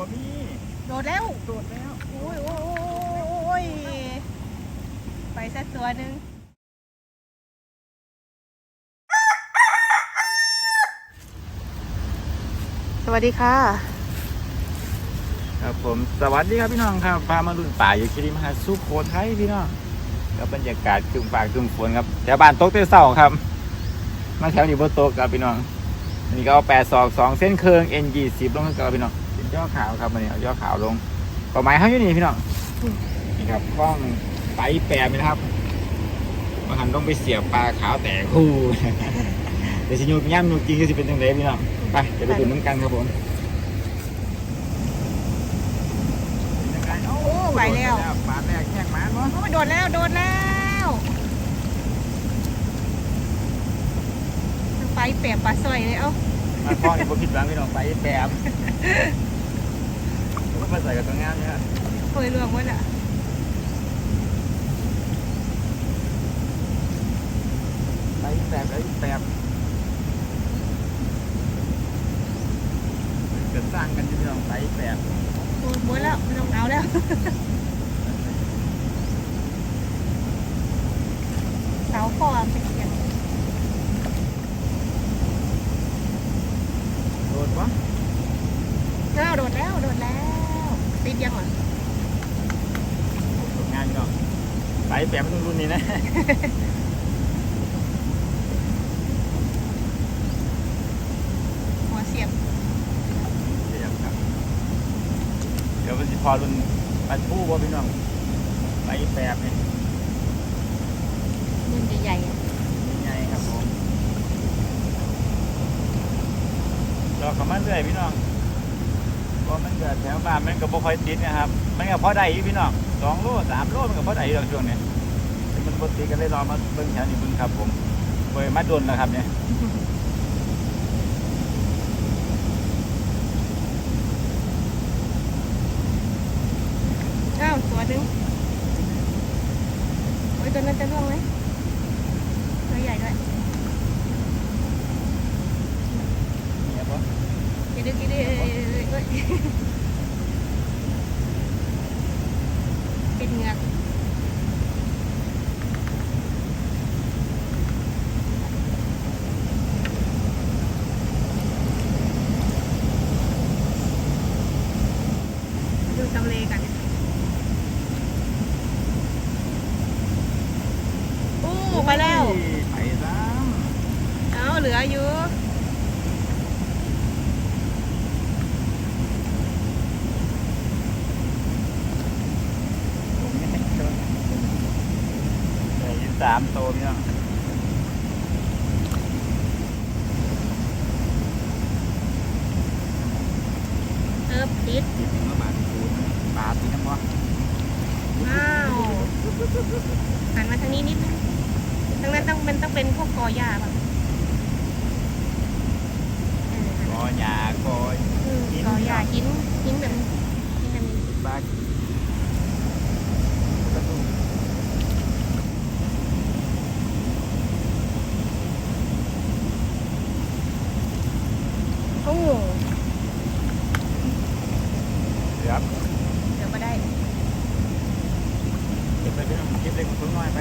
บ่มีโดดแล้ว โดดแล้วโอ้ยโอ้ยโอ้ยไปสักตัวหนึ่งสวัสดีค่ะ ครับผมสวัสดีครับพี่น้องครับพามาลุ่นป่าอยู่คิริมหาสุโขทัยพี่น้องกับบรรยากาศครึ้มฟ้าครึ้มฝนครับแถวบ้านโต๊ะเต้เศร้าครับ มาแถวนี้บนโต๊ะครับพี่น้องอันนี้ก็เอาแปดศอกสองเส้นเคือง N ยี่สิบลงกันครับพี่น้อง เป็นย่อขาวครับมันนี้เอาย่อขาวลงก็ไม้เขาอยู่นี่พี่น้องนี่ครับกล้องไปแปดนะครับมาหันต้องไปเสียบปลาขาวแต่คู่เดี๋ยวชิโยกย่ำนูจริงก็จะเป็นยังไงพี่น้องไปเดี๋ยวไปดูน้ำกันครับผมโอ้ไปแล้วปลาแรกแยกหมาเนาะโอ้ยโดดแล้วโดดแล้วไปเปียบปลาสร้อยเลยเอ้า มาพ่อนี่ผมผิดหวังพี่น้องไปแปมก็มาใส่กับตัวงามเนี่ยเคยลวงไว้ละไปแปมไปแปมเกิดสร้างกันอยู่พี่น้องไปแปมโอ้ยม้วนแล้วไม่ต้องเอาแล้วเสาคอเป็นเขียน โดนปะ เอ้าโดดแล้ว โดดแล้ว ติดยังอะตัวงานพี่น้องไปแปมรุ่นรุ่นนี้นะหัวเสียบเดี๋ยวครับเดี๋ยวมันจะพอรุ่นปันผู้ว่าพี่น้องไปแปมเนี่ยมันใหญ่ๆอะใหญ่ครับผมรอเขามาเรื่อยพี่น้องเพ ราะมันเกิดแถวบ้านมันก็บ่ค่อยติดนะครับ มันก็พอได้อยู่พี่น้องสองโลสามโลมันก็พอได้อยู่ดอกช่วงนี้มันบ่ติดกันเลยรอมาเบิ่งแถวนี้เบิ่งครับผมเปิดมาดนแล้วครับเนี่ยอ้าตัวนึงโอ้ยตัวนั้นจะล่วงไหมตัวใหญ่ด้วย เนี่ยบ่ กินดิกินดิเอ้ยเอ้ยเอ้ยเอ้ยเป็นเหงือกดูทำเลกันโอ้ไปแล้ว ไปซ้เอาเหลืออยู่ำผมนี่เดี๋ยวยี่สามโตพี่น้อง เออติด ติดมาบาดคูณปลาตีน้ำวะ ว้าว หันมาทางนี้นิดนึงทางนั้นต้องมันต้องเป็นพวกกอหญ้าป่ะเออหันกอหยากออืมกอหญ้าหินหินแบบหินแบบนี้ปลาปลาทู โอ้ ครับ เดี๋ยวมาได้ เก็บไปพี่น้องเก็บเล็กของตัวน้อยไป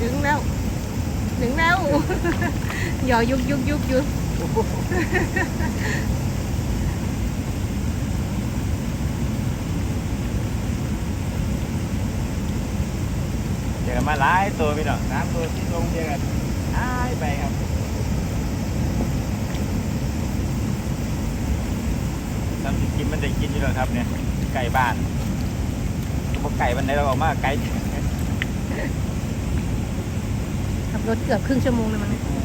ดึงแล้วดึงแล้ว ห ยอยุกยุกยุกยุกเจอมาหลายตัวพี่น้องน้ำตัวที่ลงเจอกันหายไปครับทำสิกินมันได้กินอยู่แล้วครับเนี่ยไก่บ้านพวกไก่มันไหนเราออกมาไก่ขับรถเกือบครึ่งชั่วโมงเลยมั้ง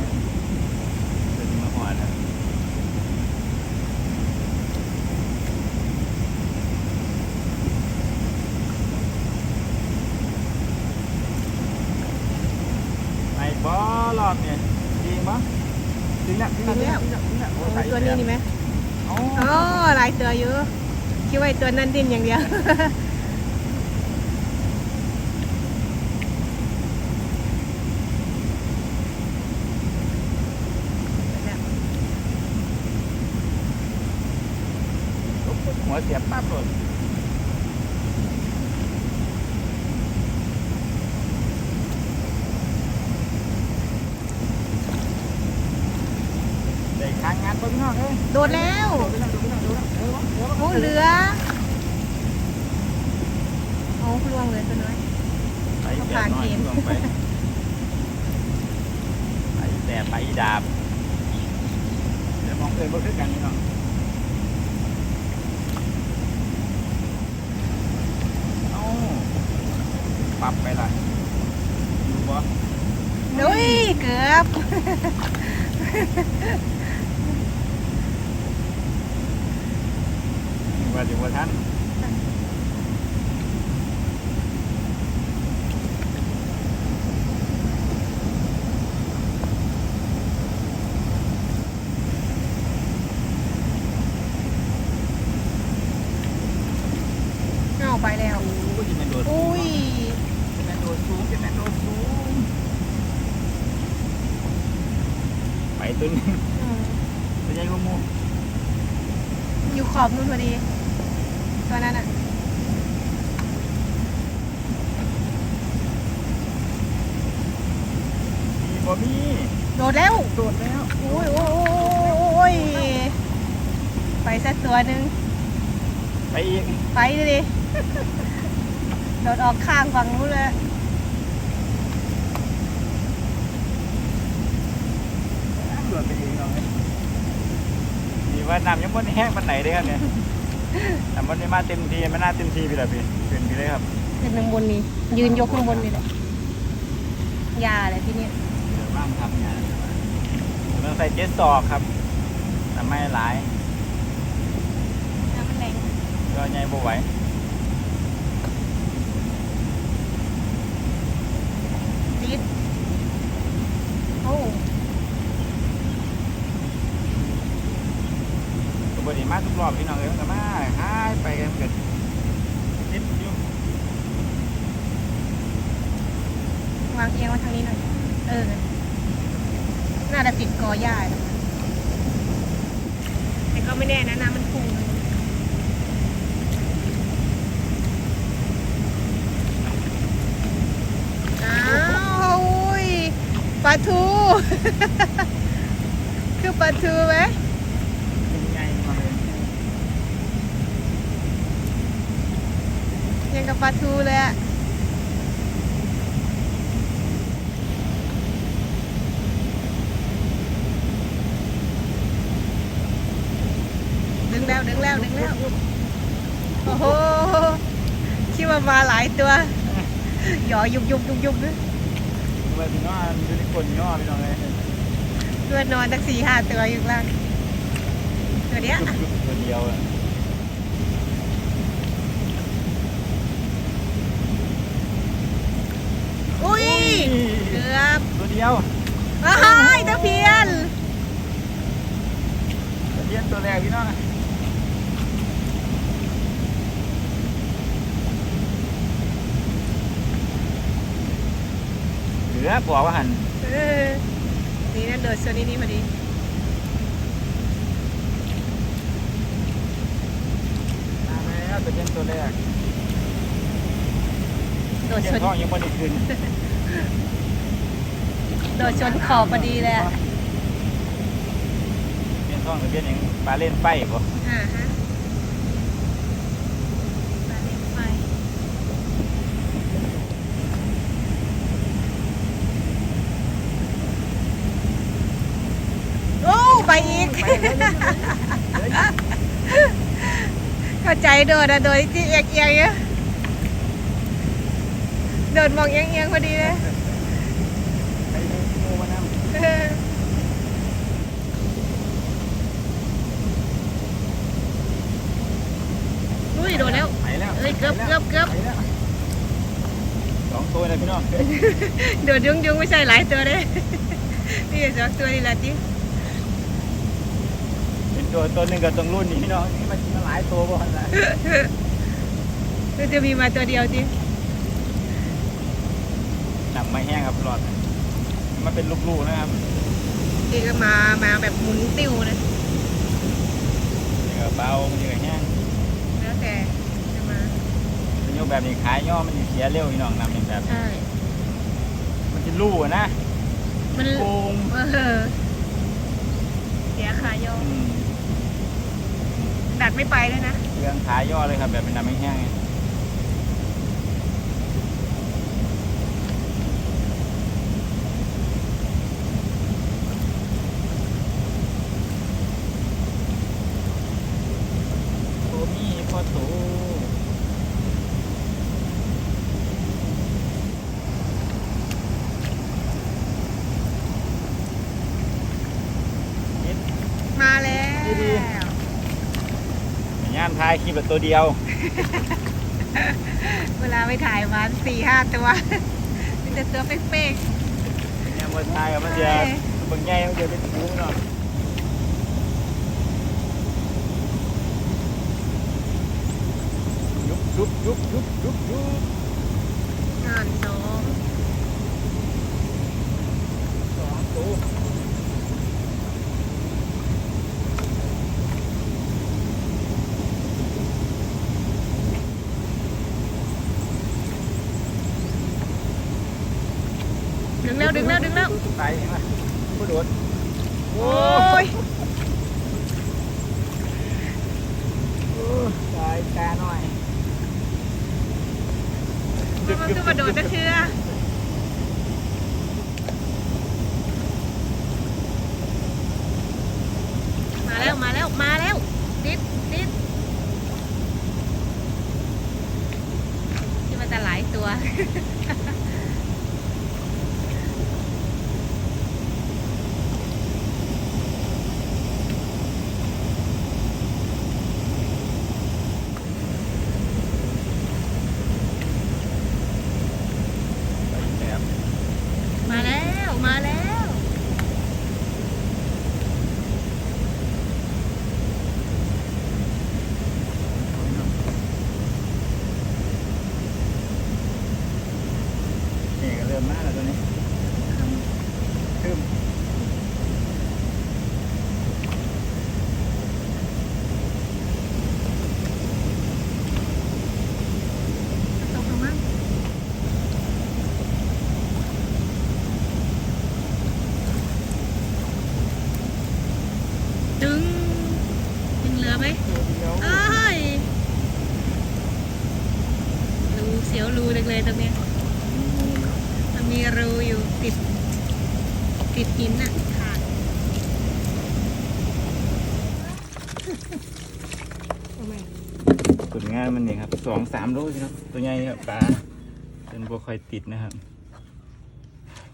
ตัวนั้นดิ้นอย่างเดียว หัวเสียบปั๊บเลย โอ้ล่วงเลยตัวน้อย ไปแดดน้อยลงไป ไปแดดไปดาบ เดี๋ยวมองเอินบ่คือกันพี่น้องเอ้าปรับไปละอยู่บ่นุ้ยเกือบว่าถึงว่าท่าน เอาไปแล้ว โอ้ยจะเป็นโดด อุ้ย จะเป็นโดดสูงจะเป็นโดดสูงไป ตัวนึงอืมตัวใหญ่กว่าหมูอยู่ขอบนู่นพอดี ตัวนั้นอะ มีบ่มีโดดแล้ว โดดแล้วโอ้ยโอ้ยโอ้ยโอ้ยไปสักตัวหนึ่งไปอีกไปดิดิโดดออกข้างฝั่งนู้นเลย โดดไปอีกน้องเอ้ยนี่ว่าน้ำยังบ่ได้แห้งปานไหนเด้ครับเนี่ยแต่มันได้มาเต็มทีมันน่าเต็มทีไปแล้วพี่ขึ้นไปเลยครับขึ้นข้างบนนี่ยืนยกข้างบนนี่แหละยาอะไรที่นี่เดี๋ยวบ้างทำงานเรื่องใส่เจ็ตสอกครับทำไม่หลายน้ำมันแรงก็ใหญ่บ่ไหว จี๊ดโอ้ ปกติมาทุกรอบพี่น้องเอ้ยมันก็มาหายไปกันเกิดนิดอยู่ วางเอียงมาทางนี้หน่อย เออ น่า จะติดกอหญ้าตรงนั้นแต่ก็ไม่แน่นะน้ำมันพุ่งอ้าวอุ้ยปลาทู คือปลาทูไหมยังไงมาเลยยังกับปลาทูเลยอะดึง แล้วดึงแล้วดึงแล้ว โอ้โหคิดว่ามาหลายตัว หยอยุบยุบยุบยุบด้วยไปพี่น้องอยู่ในคนพี่น้องพี่น้องเลยเพื่อนนอนตั้งสี่ห้าตัวอยู่ข้างล่างตัวเนี้ยยุบๆตัวเดียวอะอุ้ยเกือบตัวเดียวอ้ายตะเพียนตัวเดียวตัวแรกพี่น้อง ลือบอกว่าหันเออนี่นั่นโดดโซนนี้นี่พอดีมาแล้วตัวเดียวตัวแรกโดดเจ้ชนท้องยังไม่ได้ขึ้นโดดชนขอบพอดีเลยอะเบี้ยนท้องหรือเบี้ยนหยังปลาเล่นไฟบ่อ่าฮะปลาเล็กไฟโอ้ไปอีก ไป เลยเลยเลยเลยเข้าใจโดดอะโดดที่เอียงเอียงๆเนี่ยโดดมองเอียงเอียงๆพอดีเลยไปเลยงูมานำเอออุ้ยโดดแล้วไปแล้วเอ้ยเกือบเกือบเกือบไปแล้วสองตัวเลยพี่น้องโดดยุ่งยุ่งๆไม่ใช่หลายตัวเลยนี่สองตัวนี่แหละจิ๊เป็น ตัวตัวหนึ่งกับตรงรุ่นนี่พี่น้องนี่มันมาหลายตัวบ่นะก็จะมีมาตัวเดียวจิ๊หนังไม่แห้งครับหลอด มันเป็นลูกๆนะครับนี่ก็มามาแบบหมุนติ้วนะนี่ก็เบามันนี่ก็แห้งแบบนี้ขายย่อมันจะเสียเร็วพี่น้องนำเป็นแบบนี้ใช่มันจะลู่อะนะมันโกงเออเสียขายออื มดัดไม่ไปเลยนะ เรื่องขายย่อเลยครับแบบเป็นน้ำไม่แห้งโอ้มีพ่อโต มาแล้ว ดี งานทายคลิปแบบตัวเดียว เวลาไปถ่ายมันสี่ห้าตัวมีแต่ตัวเป๊กงานวันทายอะมันจะใช่บางแง่มันจะเป็นฟุ้งเนาะยุบยุบยุบยุบยุบยุบๆงานน้อง สองตัว ติดหินอะขาดโอ้แม่ผลงานมันนี่ครับสองสามโลสิครับตัวใหญ่ครับปลาเป็นบัวคอยติดนะครับ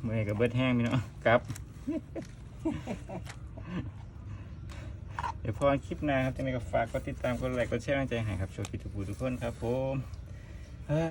เมื่อยกับเบิดแห้งพี่เนาะครับเดี๋ยวพอคลิปหน้าครับจะมีก็ฝากกดติดตามกดไลค์กดแชร์กำลังใจให้ครับโชว์พิทุบูทุกคนครับผม